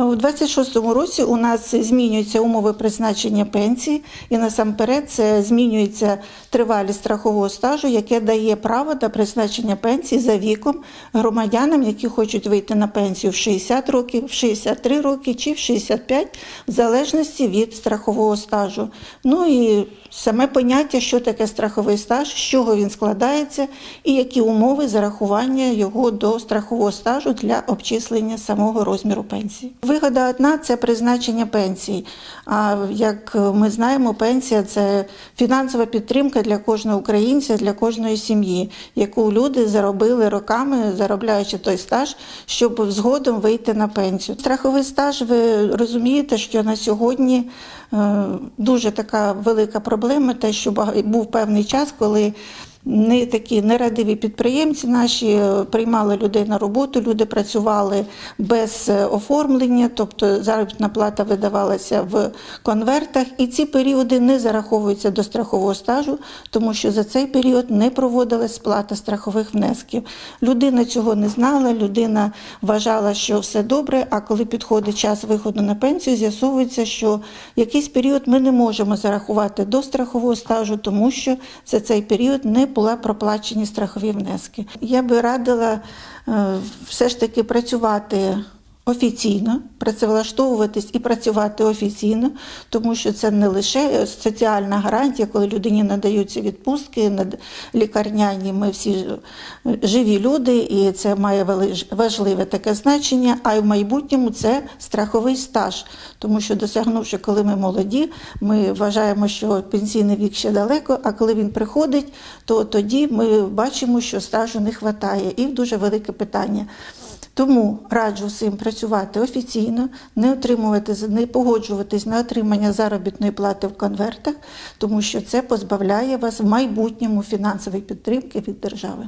У 26-му році у нас змінюються умови призначення пенсії, і насамперед це змінюється тривалість страхового стажу, яке дає право на призначення пенсії за віком громадянам, які хочуть вийти на пенсію в 60 років, в 63 роки чи в 65, в залежності від страхового стажу. Ну і саме поняття, що таке страховий стаж, з чого він складається, і які умови зарахування його до страхового стажу для обчислення самого розміру пенсії. Вигода одна це призначення пенсії. А як ми знаємо, пенсія це фінансова підтримка для кожного українця, для кожної сім'ї, яку люди заробили роками, заробляючи той стаж, щоб згодом вийти на пенсію. Страховий стаж, ви розумієте, що на сьогодні е, дуже така велика проблема, те, що був певний час, коли не такі нерадиві підприємці наші е, приймали людей на роботу, люди працювали без е, оформлення, тобто заробітна плата видавалася в конвертах, і ці періоди не зараховуються до страхового стажу, тому що за цей період не проводилась сплата страхових внесків. Людина цього не знала, людина вважала, що все добре. А коли підходить час виходу на пенсію, з'ясовується, що якийсь період ми не можемо зарахувати до страхового стажу, тому що за цей період не були проплачені страхові внески. Я би радила е, все ж таки працювати. Офіційно працевлаштовуватись і працювати офіційно, тому що це не лише соціальна гарантія, коли людині надаються відпустки, над- лікарняні. Ми всі живі люди, і це має важливе таке значення. А й в майбутньому це страховий стаж, тому що досягнувши, коли ми молоді, ми вважаємо, що пенсійний вік ще далеко. А коли він приходить, то тоді ми бачимо, що стажу не вистачає, і дуже велике питання. Тому раджу всім працювати офіційно, не отримувати не погоджуватись на отримання заробітної плати в конвертах, тому що це позбавляє вас в майбутньому фінансової підтримки від держави.